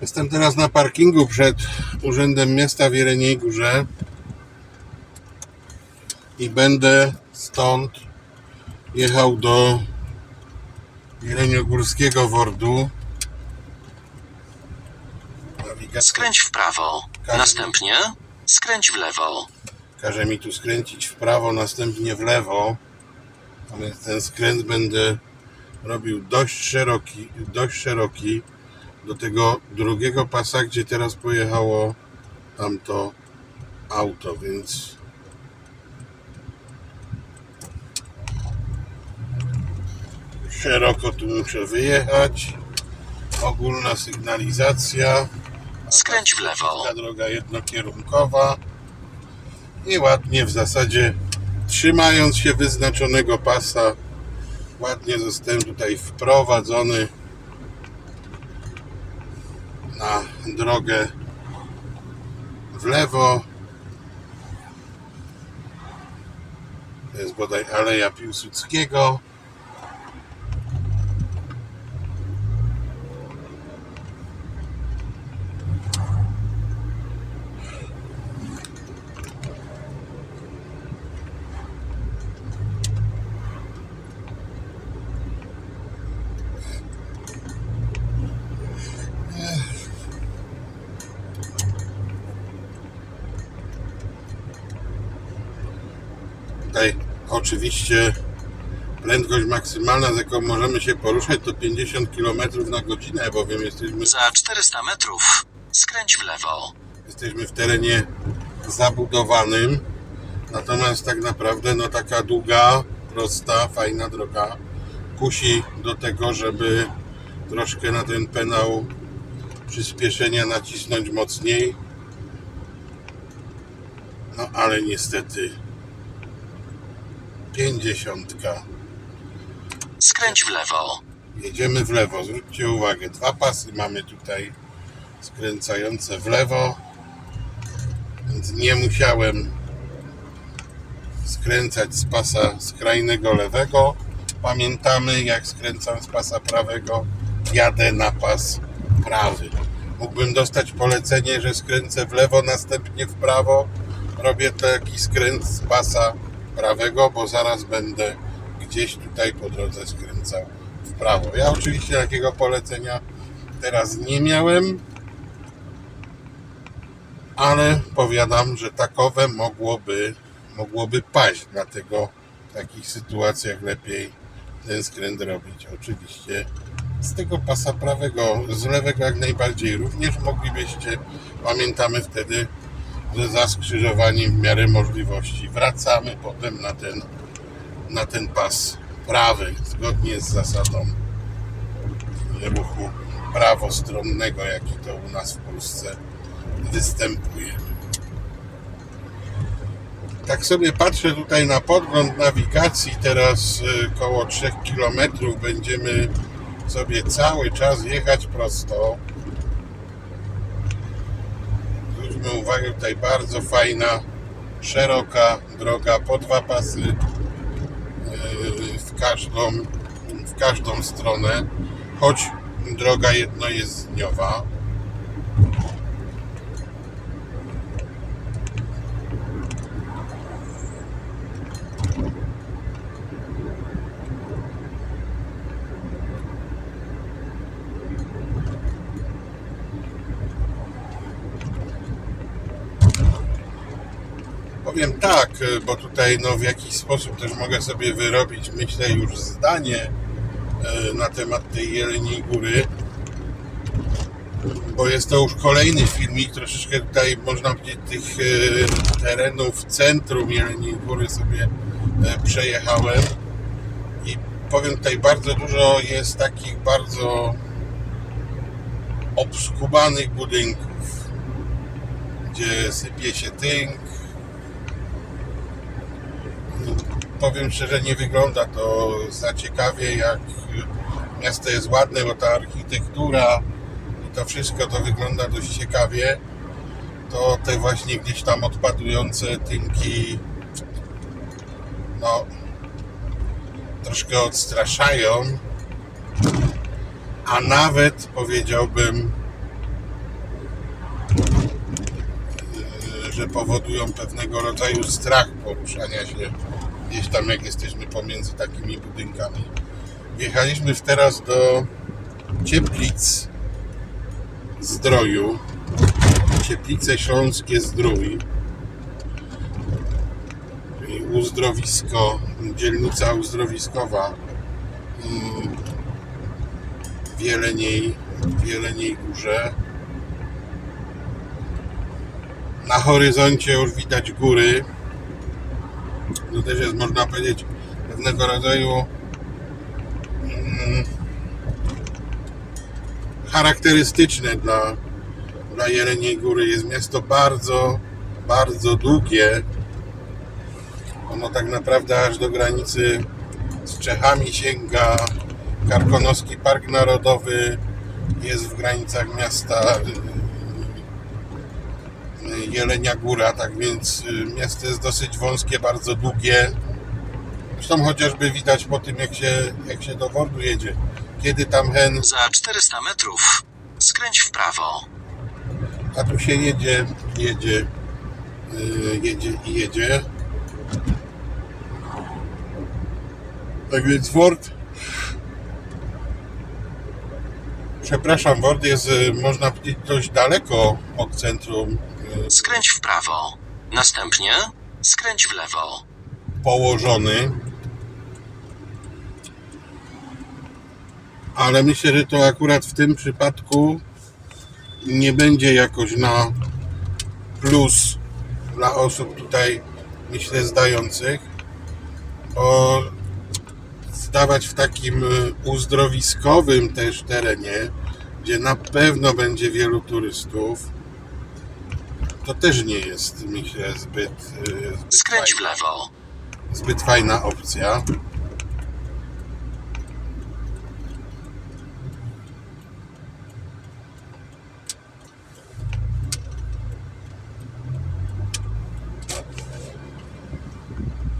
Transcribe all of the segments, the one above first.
Jestem teraz na parkingu przed Urzędem Miasta w Jeleniej Górze i będę stąd jechał do Jeleniogórskiego Wordu. Nawigacja Skręć w prawo. Następnie skręć w lewo. każe mi tu skręcić w prawo, następnie w lewo. A więc ten skręt będę robił dość szeroki, dość szeroki do tego drugiego pasa, gdzie teraz pojechało tamto auto, więc szeroko tu muszę wyjechać. Ogólna sygnalizacja. Skręć w lewo. Ta droga jednokierunkowa i ładnie w zasadzie trzymając się wyznaczonego pasa ładnie zostałem tutaj wprowadzony na drogę w lewo. To jest bodaj Aleja Piłsudskiego Tutaj oczywiście prędkość maksymalna, z jaką możemy się poruszać, to 50 km na godzinę, bowiem jesteśmy, Za 400 metrów skręć w lewo. jesteśmy w terenie zabudowanym. Natomiast tak naprawdę no taka długa, prosta, fajna droga kusi do tego, żeby troszkę na ten penał przyspieszenia nacisnąć mocniej. No ale niestety 50. Skręć w lewo. Jedziemy w lewo. Zwróćcie uwagę, dwa pasy mamy tutaj skręcające w lewo, więc nie musiałem skręcać z pasa skrajnego lewego. Pamiętamy, jak skręcam z pasa prawego, jadę na pas prawy. Mógłbym dostać polecenie, że skręcę w lewo, następnie w prawo. Robię taki skręt z pasa prawego, bo zaraz będę gdzieś tutaj po drodze skręcał w prawo. Ja oczywiście takiego polecenia teraz nie miałem, ale powiadam, że takowe mogłoby, mogłoby paść, dlatego w takich sytuacjach lepiej ten skręt robić. Oczywiście z tego pasa prawego, z lewego jak najbardziej również moglibyście. Pamiętamy wtedy, za skrzyżowaniem w miarę możliwości wracamy potem na ten, na ten pas prawy, zgodnie z zasadą ruchu prawostronnego, jaki to u nas w Polsce występuje. Tak sobie patrzę tutaj na podgląd nawigacji, teraz y, koło 3 km będziemy sobie cały czas jechać prosto. Zwróćmy uwagę, tutaj bardzo fajna, szeroka droga, po dwa pasy yy, w każdą, w każdą stronę, choć droga jednojezdniowa. Powiem tak, y, bo tutaj no, w jakiś sposób też mogę sobie wyrobić, myślę, już zdanie y, na temat tej Jeleniej Góry, bo jest to już kolejny filmik, troszeczkę tutaj można powiedzieć tych y, terenów centrum Jeleniej Góry sobie przejechałem. I powiem tutaj bardzo dużo jest takich bardzo obskubanych budynków, gdzie sypie się tynk, powiem szczerze, nie wygląda to za ciekawie, jak miasto jest ładne, bo ta architektura i to wszystko to wygląda dość ciekawie. To te właśnie gdzieś tam odpadujące tynki, no, troszkę odstraszają, a nawet powiedziałbym, e, że powodują pewnego rodzaju strach poruszania się gdzieś tam, jak jesteśmy pomiędzy takimi budynkami. Wjechaliśmy teraz do Cieplic Zdroju. Cieplice Śląskie Zdrój. Uzdrowisko, dzielnica uzdrowiskowa mm, w Jeleniej, w Górze. Na horyzoncie już widać góry. To też jest, można powiedzieć, pewnego rodzaju mm, charakterystyczne dla, dla Jeleniej Góry. Jest miasto bardzo, bardzo długie. Ono tak naprawdę aż do granicy z Czechami sięga. Karkonoski Park Narodowy jest w granicach miasta Jelenia Góra, tak więc y, miasto jest dosyć wąskie, bardzo długie. Zresztą chociażby widać po tym, jak się, jak się do Wordu jedzie. Kiedy tam hen, Za 400 metrów skręć w prawo. a tu się jedzie, jedzie, y, jedzie i jedzie. Tak więc Word, przepraszam, Word jest, y, można powiedzieć, dość daleko od centrum Skręć w prawo. Następnie skręć w lewo. położony. Ale myślę, że to akurat w tym przypadku nie będzie jakoś na plus dla osób tutaj, myślę, zdających, bo zdawać w takim y, uzdrowiskowym też terenie, gdzie na pewno będzie wielu turystów, to też nie jest, myślę, zbyt, y, zbyt Skręć w fajne lewo. zbyt fajna opcja.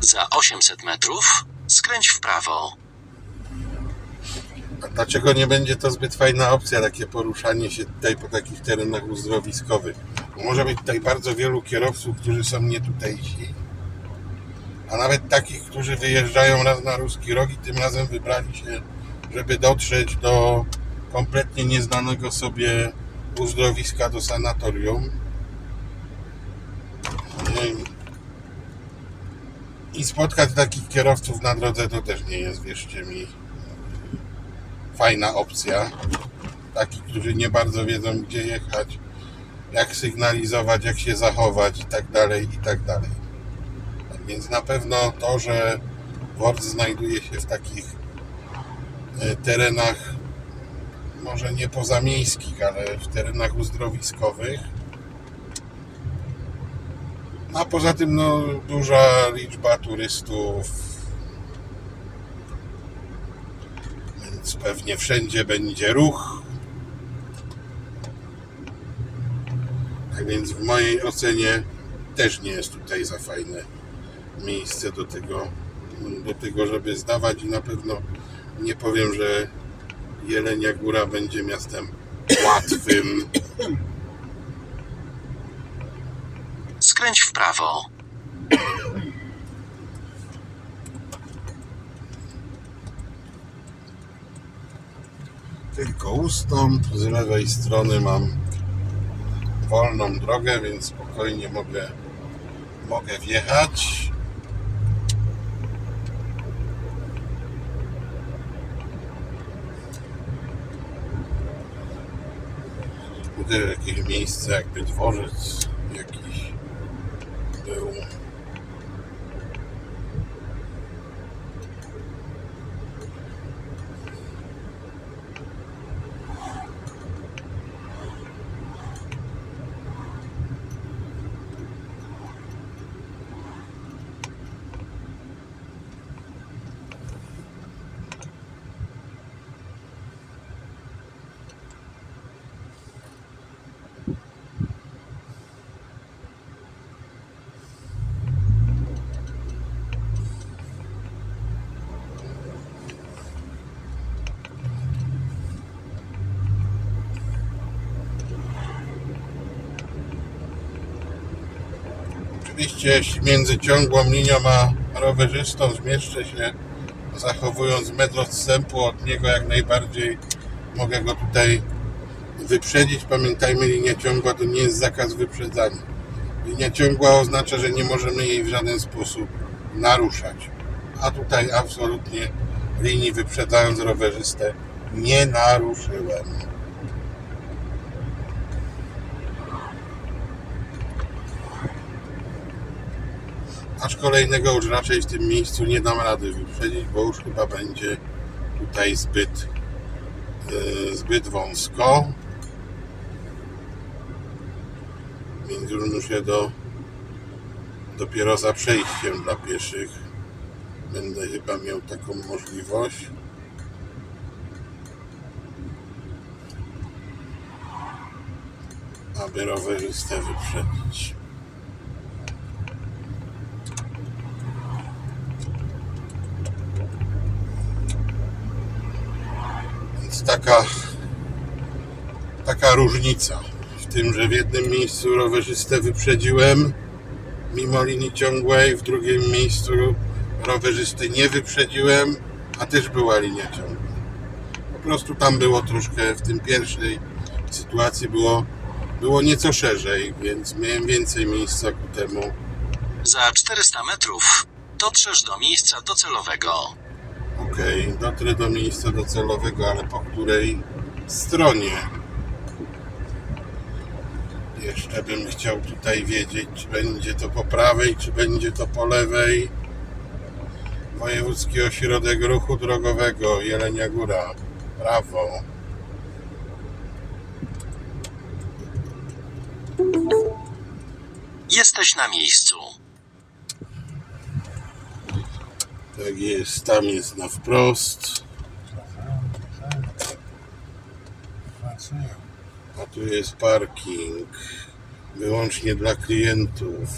Za 800 metrów skręć w prawo. A dlaczego nie będzie to zbyt fajna opcja, takie poruszanie się tutaj po takich terenach uzdrowiskowych? Bo Może być tutaj bardzo wielu kierowców, którzy są nie tutejsi, a nawet takich, którzy wyjeżdżają raz na ruski rok i tym razem wybrali się, żeby dotrzeć do kompletnie nieznanego sobie uzdrowiska, do sanatorium. I spotkać takich kierowców na drodze to też nie jest, wierzcie mi, fajna opcja. Takich, którzy nie bardzo wiedzą, gdzie jechać, jak sygnalizować, jak się zachować i tak dalej, i tak dalej. Więc na pewno to, że Word znajduje się w takich e, terenach, może nie pozamiejskich, ale w terenach uzdrowiskowych. A poza tym, no, duża liczba turystów, więc pewnie wszędzie będzie ruch. Tak więc w mojej ocenie też nie jest tutaj za fajne miejsce do tego, do tego żeby zdawać i na pewno nie powiem, że Jelenia Góra będzie miastem łatwym. Skręć w prawo. Tylko ustąp. Z lewej strony mam wolną drogę, więc spokojnie mogę, mogę wjechać. Tutaj jakieś miejsce, jakby dworzec Oczywiście między ciągłą linią a rowerzystą zmieszczę się, zachowując metr odstępu od niego jak najbardziej. Mogę go tutaj wyprzedzić. Pamiętajmy, linia ciągła to nie jest zakaz wyprzedzania. Linia ciągła oznacza, że nie możemy jej w żaden sposób naruszać. A tutaj absolutnie linii wyprzedzając rowerzystę nie naruszyłem. Aż kolejnego już raczej w tym miejscu nie dam rady wyprzedzić, bo już chyba będzie tutaj zbyt, yy, zbyt wąsko. Więc już muszę do dopiero za przejściem dla pieszych będę chyba miał taką możliwość. aby rowerzystę wyprzedzić. Więc taka, taka różnica w tym, że w jednym miejscu rowerzystę wyprzedziłem mimo linii ciągłej, w drugim miejscu rowerzysty nie wyprzedziłem, a też była linia ciągła. Po prostu tam było troszkę, w tym pierwszej sytuacji było, było nieco szerzej, więc miałem więcej miejsca ku temu. Za 400 metrów dotrzesz do miejsca docelowego. Okej, dotrę do miejsca docelowego, ale po której stronie? Jeszcze bym chciał tutaj wiedzieć, czy będzie to po prawej, czy będzie to po lewej. Wojewódzki Ośrodek Ruchu Drogowego, Jelenia Góra, prawo. Jesteś na miejscu. Tak jest, tam jest na wprost, a tu jest parking, wyłącznie dla klientów.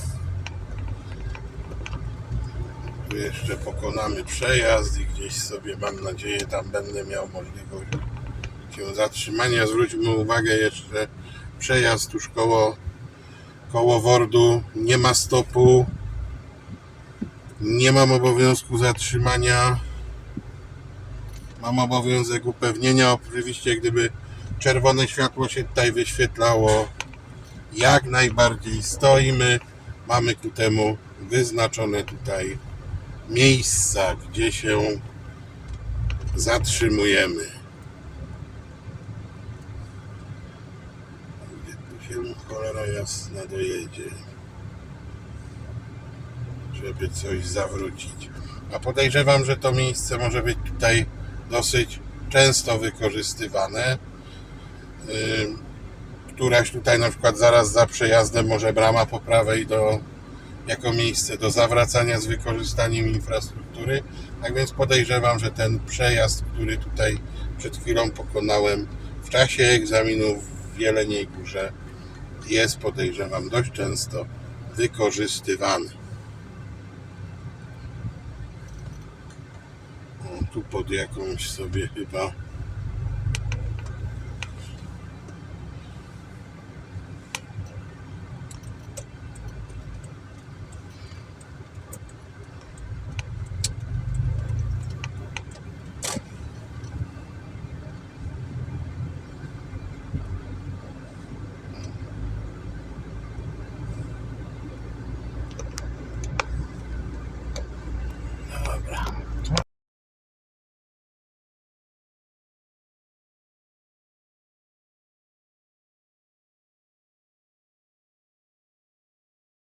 Tu jeszcze pokonamy przejazd i gdzieś sobie, mam nadzieję, tam będę miał możliwość się zatrzymania. Zwróćmy uwagę jeszcze, przejazd tuż koło, koło Wordu, nie ma stopu, nie mam obowiązku zatrzymania. Mam obowiązek upewnienia. Oczywiście, gdyby czerwone światło się tutaj wyświetlało, jak najbardziej stoimy. Mamy ku temu wyznaczone tutaj miejsca, gdzie się zatrzymujemy. Gdzie tu się cholera jasna dojedzie żeby coś zawrócić. A podejrzewam, że to miejsce może być tutaj dosyć często wykorzystywane. Któraś tutaj na przykład zaraz za przejazdem może brama po prawej do, jako miejsce do zawracania z wykorzystaniem infrastruktury. Tak więc podejrzewam, że ten przejazd, który tutaj przed chwilą pokonałem w czasie egzaminów w Jeleniej Górze jest podejrzewam dość często wykorzystywany. Tu pod jakąś sobie chyba